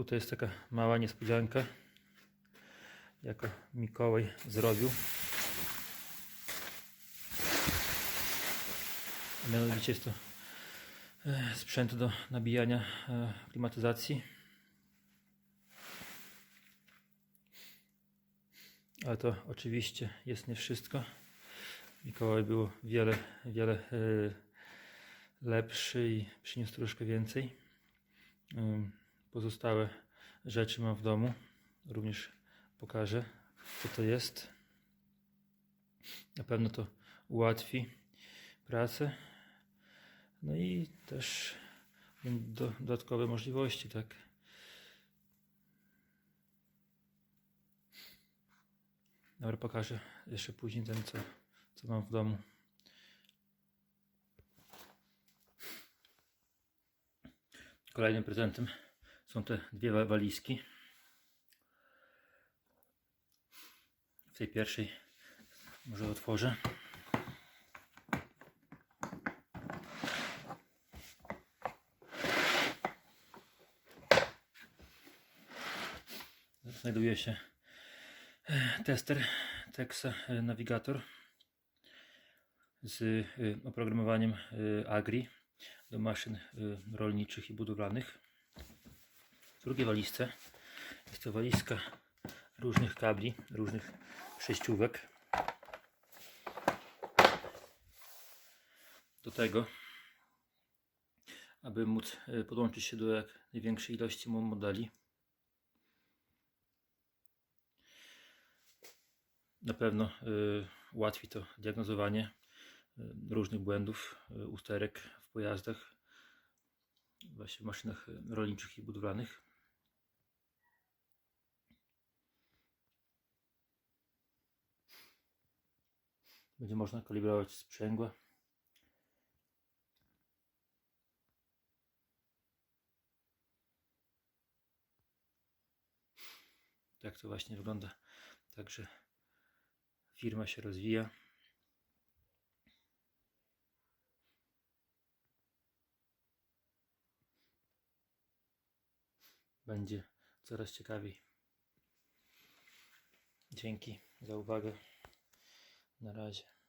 Tutaj jest taka mała niespodzianka, jako Mikołaj zrobił. Mianowicie jest to e, sprzęt do nabijania e, klimatyzacji. Ale to oczywiście jest nie wszystko. Mikołaj był wiele, wiele e, lepszy i przyniósł troszkę więcej. Pozostałe rzeczy mam w domu. Również pokażę, co to jest. Na pewno to ułatwi pracę. No i też do, dodatkowe możliwości, tak. Dobra, pokażę jeszcze później ten, co, co mam w domu. Kolejnym prezentem są te dwie wa- walizki. W tej pierwszej może otworzę. Znajduje się e, tester Texa e, Navigator z e, oprogramowaniem Agri do maszyn rolniczych i budowlanych. W drugiej walizce jest to walizka różnych kabli, różnych przejściówek. Do tego, aby móc y, podłączyć się do jak największej ilości mo- modeli. Na pewno y, ułatwi to diagnozowanie y, różnych błędów, y, usterek w pojazdach, właśnie w maszynach rolniczych i budowlanych. Będzie można kalibrować sprzęgła. Tak to właśnie wygląda. Także firma się rozwija. Będzie coraz ciekawiej. Dzięki za uwagę. Na razie.